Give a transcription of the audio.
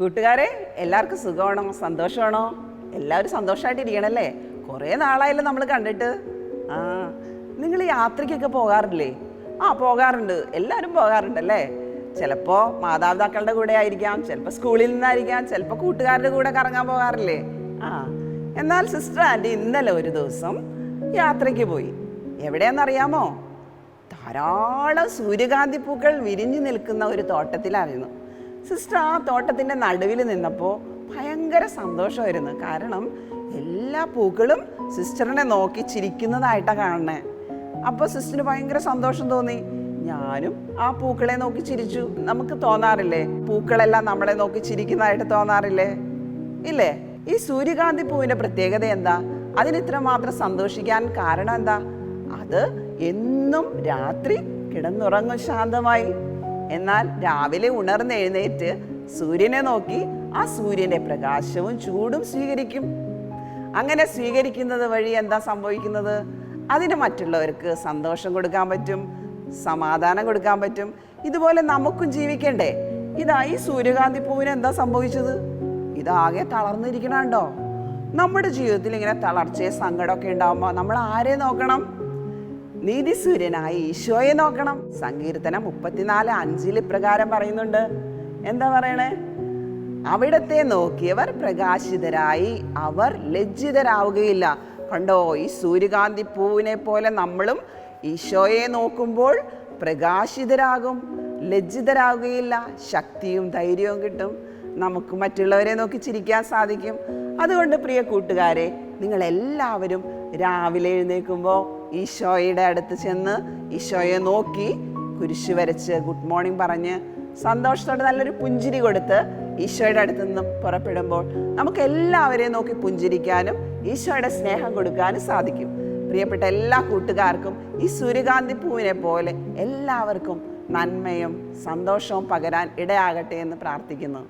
കൂട്ടുകാരെ എല്ലാവർക്കും സുഖമാണോ? സന്തോഷമാണോ? എല്ലാവരും സന്തോഷമായിട്ടിരിക്കണല്ലേ കുറേ നാളായല്ലോ നമ്മൾ കണ്ടിട്ട്. ആ നിങ്ങൾ യാത്രയ്ക്കൊക്കെ പോകാറില്ലേ? ആ പോകാറുണ്ട്. എല്ലാവരും പോകാറുണ്ടല്ലേ? ചിലപ്പോൾ മാതാപിതാക്കളുടെ കൂടെ ആയിരിക്കാം ചിലപ്പോൾ സ്കൂളിൽ നിന്നായിരിക്കാം ചിലപ്പോൾ കൂട്ടുകാരുടെ കൂടെ കറങ്ങാൻ പോകാറില്ലേ? ആ എന്നാൽ സിസ്റ്റർ ആന്റി ഇന്നലെ ഒരു ദിവസം യാത്രയ്ക്ക് പോയി. എവിടെയാണെന്നറിയാമോ? ധാരാളം സൂര്യകാന്തി പൂക്കൾ വിരിഞ്ഞു നിൽക്കുന്ന ഒരു തോട്ടത്തിലായിരുന്നു. സിസ്റ്റർ ആ തോട്ടത്തിന്റെ നടുവിൽ നിന്നപ്പോൾ ഭയങ്കര സന്തോഷമായിരുന്നു. കാരണം എല്ലാ പൂക്കളും സിസ്റ്ററിനെ നോക്കി ചിരിക്കുന്നതായിട്ടാണ് കാണുന്നത് അപ്പോൾ സിസ്റ്ററിന് ഭയങ്കര സന്തോഷം തോന്നി. ഞാനും ആ പൂക്കളെ നോക്കി ചിരിച്ചു. നമുക്ക് തോന്നാറില്ലേ? പൂക്കളെല്ലാം നമ്മളെ നോക്കി ചിരിക്കുന്നതായിട്ട് തോന്നാറില്ലേ? ഇല്ലേ? ഈ സൂര്യകാന്തി പൂവിന്റെ പ്രത്യേകത എന്താ? അതിന് ഇത്രമാത്രം സന്തോഷിക്കാൻ കാരണം എന്താ? അത് എന്നും രാത്രി കിടന്നുറങ്ങും ശാന്തമായി. എന്നാൽ രാവിലെ ഉണർന്ന് എഴുന്നേറ്റ് സൂര്യനെ നോക്കി ആ സൂര്യന്റെ പ്രകാശവും ചൂടും സ്വീകരിക്കും. അങ്ങനെ സ്വീകരിക്കുന്നത് വഴി എന്താ സംഭവിക്കുന്നത്? അതിന് മറ്റുള്ളവർക്ക് സന്തോഷം കൊടുക്കാൻ പറ്റും സമാധാനം കൊടുക്കാൻ പറ്റും. ഇതുപോലെ നമുക്കും ജീവിക്കണ്ടേ? ഇതാ ഈ സൂര്യകാന്തി പൂവിന് എന്താ സംഭവിച്ചത്? ഇതാകെ തളർന്നിരിക്കണുണ്ടോ? നമ്മുടെ ജീവിതത്തിൽ ഇങ്ങനെ തളർച്ചയെ സങ്കടമൊക്കെ ഉണ്ടാകുമ്പോൾ നമ്മൾ ആരെ നോക്കണം? നീതിസൂര്യനായ ഈശോയെ നോക്കണം. സങ്കീർത്തനം മുപ്പത്തിനാല് അഞ്ചിൽ ഇപ്രകാരം പറയുന്നുണ്ട്. എന്താ പറയണേ? അവിടത്തെ നോക്കിയവർ പ്രകാശിതരായി അവർ ലജ്ജിതരാവുകയില്ല. കണ്ടോ ഈ സൂര്യകാന്തി പൂവിനെ പോലെ നമ്മളും ഈശോയെ നോക്കുമ്പോൾ പ്രകാശിതരാകും ലജ്ജിതരാകുകയില്ല. ശക്തിയും ധൈര്യവും കിട്ടും. നമുക്ക് മറ്റുള്ളവരെ നോക്കി ചിരിക്കാൻ സാധിക്കും. അതുകൊണ്ട് പ്രിയ കൂട്ടുകാരെ നിങ്ങളെല്ലാവരും രാവിലെ എഴുന്നേൽക്കുമ്പോൾ ഈശോയുടെ അടുത്ത് ചെന്ന് ഈശോയെ നോക്കി കുരിശ് വരച്ച് ഗുഡ് മോർണിംഗ് പറഞ്ഞ് സന്തോഷത്തോടെ നല്ലൊരു പുഞ്ചിരി കൊടുത്ത് ഈശോയുടെ അടുത്ത് നിന്നും പുറപ്പെടുമ്പോൾ നമുക്ക് എല്ലാവരെയും നോക്കി പുഞ്ചിരിക്കാനും ഈശോയുടെ സ്നേഹം കൊടുക്കാനും സാധിക്കും. പ്രിയപ്പെട്ട എല്ലാ കൂട്ടുകാർക്കും ഈ സൂര്യകാന്തി പൂവിനെ പോലെ എല്ലാവർക്കും നന്മയും സന്തോഷവും പകരാൻ ഇടയാകട്ടെ എന്ന് പ്രാർത്ഥിക്കുന്നു.